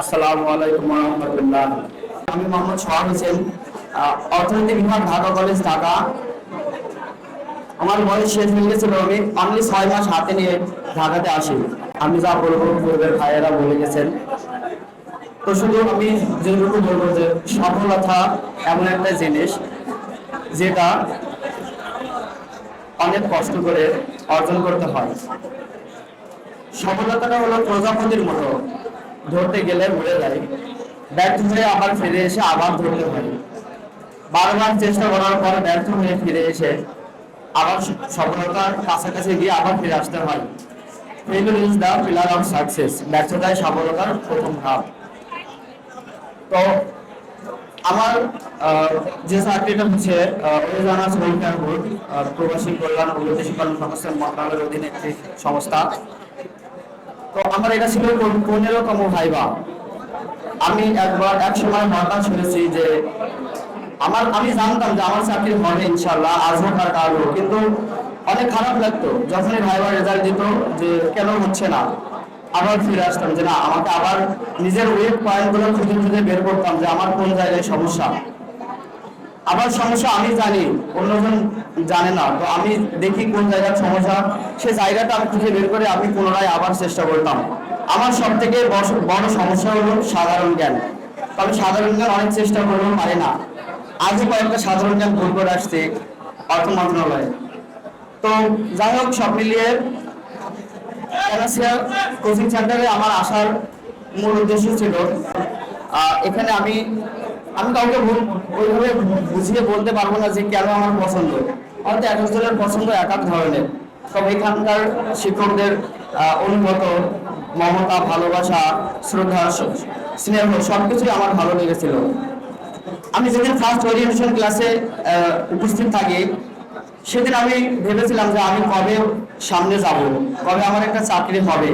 আসসালামু আলাইকুম রহমতুল্লাহ। আমি মোহাম্মদ সোহাগ হোসেন অর্থনীতি বিভাগ ঢাকা কলেজ, ঢাকা। আমার বয়স শেষ হয়ে গেছিল আমি ছয় মাস হাতে নিয়ে ঢাকাতে আসি। আমি যা বলব পূর্বের ভাইয়েরা বলে গেছেন। তো শুধু আমি যেটুকু বলব যে সফলতা এমন একটা জিনিস যেটা অনেক কষ্ট করে অর্জন করতে হয়। সফলতাটা হলো প্রজাপতির মতো। ধরতে গেলে মরে যায়। ব্যর্থ হয়ে আবার ফিরে এসে আবার ধরতে হয়। বারবার চেষ্টা করার পর ব্যর্থ হয়ে ফিরে এসে আবার সফলতার কাছাকাছি গিয়ে আবার ফিরে আসতে হয়। Failure is the pillar of success ব্যর্থতায় সফলতার প্রথম ধাপ। তো আমার যে চাকরিটা হচ্ছে ওয়েজানা ওয়েলফেয়ার বোর্ড প্রবাসী কল্যাণ ও বিদেশি কল্যাণ সংস্থার মন্ত্রণালয়ের অধীনে একটি সংস্থা। তো আমার এটা ছিল পন- পনেরোতম ভাইবা। আমি একবার এক সময় হতাশ হয়েছি যে আমার, আমি জানতাম যে আমার চাকরি হবে ইনশাল্লাহ আজ হোক আর কাল। হোক কিন্তু অনেক খারাপ লাগতো। যখনই ভাইবার রেজাল্ট দিত যে কেন হচ্ছে না, আবার ফিরে আসতাম যে না, আমাকে আবার নিজের ওয়েব পয়েন্টগুলো খুঁজে খুঁজে বের করতাম যে আমার কোন জায়গায় সমস্যা। আবার সমস্যা আমি জানি, অন্যজন জানে না। তো আমি দেখি কোন জায়গার সমস্যা। সে জায়গাটা আমি খুঁজে বের করে আমি পুনরায় আবার চেষ্টা করতাম। আমার সব থেকে বড় সমস্যা হলো সাধারণ জ্ঞান। তো আমি সাধারণ জ্ঞান অনেক চেষ্টা করলেও পারি না। আজও কয়েকটা সাধারণ জ্ঞান ভুল করে আসছে অর্থ মন্ত্রণালয়ে। তো যাই হোক, সব মিলিয়ে প্যানাসিয়া কোচিং সেন্টারে আমার আসার মূল উদ্দেশ্য ছিল এখানে আমি আমি কাউকে ওইভাবে বুঝিয়ে বলতে পারব না যে কেন আমার পছন্দ। হয়তো এক একজনের পছন্দ এক এক ধরনের। তবে এখানকার শিক্ষকদের অনুগত, মমতা, ভালোবাসা, শ্রদ্ধা, স্নেহ সবকিছুই আমার ভালো লেগেছিল। আমি যেদিন ফার্স্ট ওরিয়েন্টেশন ক্লাসে উপস্থিত থাকি, সেদিন আমি ভেবেছিলাম যে আমি কবে সামনে যাব, কবে আমার একটা চাকরি হবে।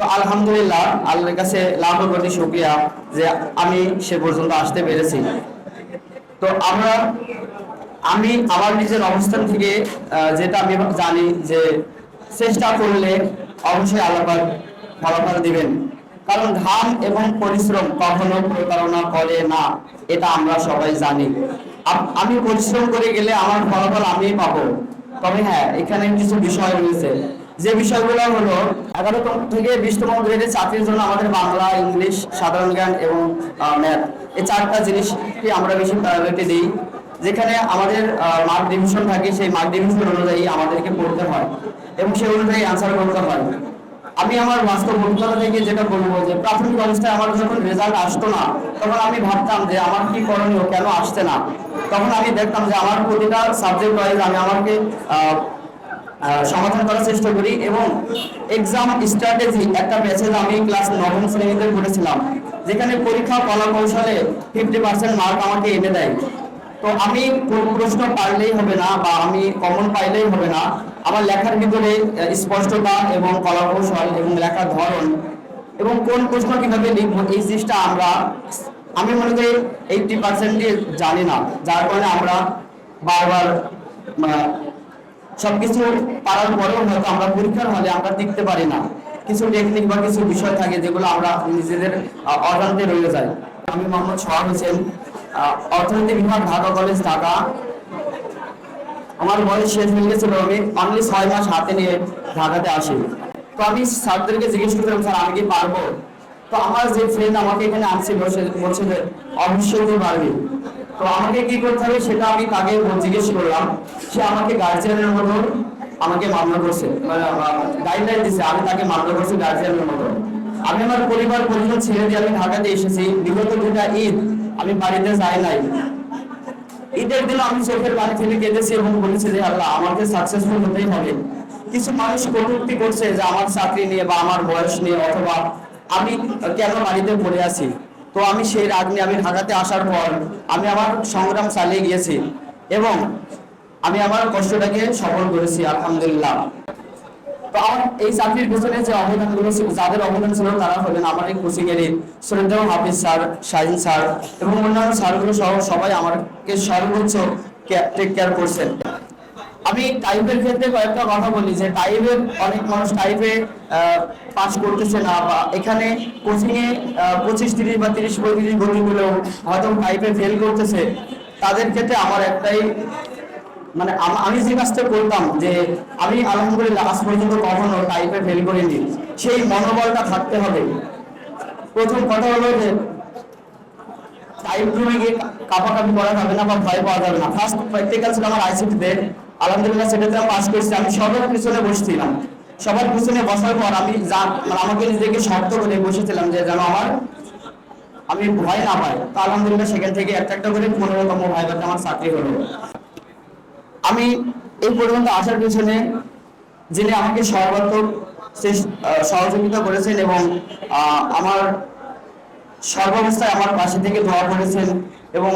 তো আলহামদুলিল্লাহ, আল্লাহর কাছে লাভ প্রতি শুক্রিয়া যে আমি সে পর্যন্ত আসতে পেরেছি। তো আমরা, আমি আমার নিজের অবস্থান থেকে যেটা আমি জানি যে চেষ্টা করলে অবশ্যই আল্লাহ পাক ফলাফল দিবেন। কারণ ঘাম এবং পরিশ্রম কখনো প্রতারণা করে না, এটা আমরা সবাই জানি। আমি পরিশ্রম করে গেলে আমার ফলাফল আমিই পাবো। তবে হ্যাঁ এখানে কিছু বিষয় রয়েছে। যে বিষয়গুলো হলো, এগারোতম থেকে বিশতম গ্রেডের চাকরির জন্য আমাদের বাংলা, ইংলিশ, সাধারণ জ্ঞান এবং ম্যাথ এই চারটা জিনিসকে আমরা বেশি প্রায়োরিটি দিই। যেখানে আমাদের মার্ক ডিভিশন থাকে, সেই মার্ক ডিভিশন অনুযায়ী আমাদেরকে পড়তে হয় এবং সেই অনুযায়ী অ্যান্সার করতে হয়। আমি আমার বাস্তব অভিজ্ঞতা থেকে যেটা বলব যে, প্রাথমিক অবস্থায় আমার যখন রেজাল্ট আসতো না, তখন আমি ভাবতাম যে, আমার কি করণীয়, কেন আসছে না? তখন আমি দেখতাম যে, আমার প্রতিটা সাবজেক্ট ওয়াইজ আমি আমাকে সমাধান করার চেষ্টা করি এবং এক্সাম স্ট্র্যাটেজি একটা মেসেজ আমি ক্লাস নবম শ্রেণীতে পড়েছিলাম যেখানে পরীক্ষা কলা কৌশলে ফিফটি পার্সেন্ট মার্ক আমাকে এনে দেয়। তো আমি কোন প্রশ্ন পারলেই হবে না বা আমি কমন পাইলেই হবে না। আমার লেখার ভিতরে স্পষ্টতা এবং কলা কৌশল এবং লেখার ধরন এবং কোন প্রশ্ন কীভাবে লিখব, এই জিনিসটা আমরা, আমি মনে করি এইটটি পার্সেন্ট জানি না। যার কারণে আমরা বারবার সবকিছু পারার পরেও হয়তো আমরা পরীক্ষার হলে আমরা টিকতে পারি না। কিছু টেকনিক বা কিছু বিষয় থাকে যেগুলো আমরা নিজেদের অজান্তে রয়ে যায়। আমি মোহাম্মদ সোহাগ হোসেন অর্থনীতি বিভাগ, ঢাকা কলেজ, ঢাকা। আমার বয়স শেষ হয়ে গেছিল, আমি অনলি ছয় মাস হাতে নিয়ে ঢাকাতে আসি। তো আমি স্যারদেরকে জিজ্ঞেস করছিলাম, স্যার, আমি কি পারব? তো আমার যে ফ্রেন্ড আমাকে এখানে আনছিল, সে বলছে অবশ্যই তুই পারবি। তো আমাকে কি করতে হবে সেটা আমি তাকে জিজ্ঞেস করলাম। সে আমাকে গার্জিয়ানের মতো আমাকে মামলা করছে। গাইডলাইন দিছে। আমি তাকে মামলা করছি গার্জিয়ানের মতো। আমি আমার পরিবার, পরিজন ছেড়ে দিয়ে আমি ঢাকাতে এসেছি। বিগত দুটা ঈদ আমি বাড়িতে যাই নাই। ঈদের দিন আমি চোখের বাড়ি থেকে কেঁদেছি এবং বলেছি যে, আল্লাহ, আমাকে সাকসেসফুল হতেই হবে। কিছু মানুষ কটূক্তি করছে যে, আমার চাকরি নিয়ে বা আমার বয়স নিয়ে অথবা আমি কেন বাড়িতে পড়ে আছি? তো আমি সেই রাগ নিয়ে আমি ঢাকাতে আসার পর আমি আমার সংগ্রাম চালিয়ে গিয়েছি এবং আমি আমার কষ্টটাকে সফল করেছি, আলহামদুলিল্লাহ। তো আমার এই চাকরির পেছনে যে অবদানগুলো যাদের অবদান ছিল তারা হলেন আমার এই কোচিং এর শ্রদ্ধেয় হাফিজ স্যার, শাহিন স্যার এবং অন্যান্য স্যারগুলো সহ সবাই আমাকে সর্বোচ্চ টেক কেয়ার করছেন। আমি টাইপের ক্ষেত্রে কয়েকটা কথা বলি যে টাইপের অনেক মানুষ টাইপে পাস করতেছে না বা এখানে কোচিং এ পঁচিশ তিরিশ বা তিরিশ পঁয়ত্রিশ গতি গুলো হয়তো টাইপে ফেল করতেছে। তাদের ক্ষেত্রে আমার একটাই মানে আমি যে কাজটা করতাম যে আমি আলহামদুলিল্লাহ আজ পর্যন্ত কখনো টাইপে ফেল করিনি। সেই মনোবলটা থাকতে হবে। প্রথম কথা হলো যে টাইপ রুমে গিয়ে কাপাকাপি করা যাবে না বা ভয় পাওয়া যাবে না। ফার্স্ট প্র্যাকটিক্যাল ছিল আমার আইসিটিতে আলহামদুলিল্লাহ সেটাতে পাস করছি, আমি সবার পিছনে বসছিলাম। সবার পিছনে বসার পর আমি মানে আমাকে নিজেকে শক্ত করে বসেছিলাম যে যেন আমার, আমি ভয় না পাই। তো আলহামদুলিল্লাহ সেখান থেকে একটা একটা করে পনেরোতম ভাইবাতে আমার চাকরি হলো। আমি এই পর্যন্ত আসার পিছনে যিনি আমাকে সর্বাত্মক সহযোগিতা করেছেন এবং আমার সর্বাবস্থায় আমার পাশে থেকে দোয়া করেছেন এবং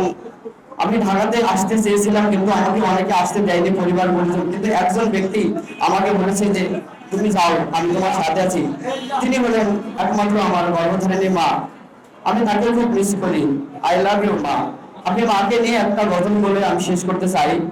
আমি ঢাকাতে আসতে চেয়েছিলাম, কিন্তু আমাকে অনেকে আসতে দেয়নি পরিবার পরিজন। কিন্তু একজন ব্যক্তি আমাকে বলেছে যে, তুমি যাও, আমি তোমার সাথে আছি। তিনি হলেন একমাত্র আমার গর্ভধারিণী মা। আমি তাকে খুব মিস করি। আই লাভ ইউ মা। আমি মাকে নিয়ে একটা গঠন বলে আমি শেষ করতে চাই।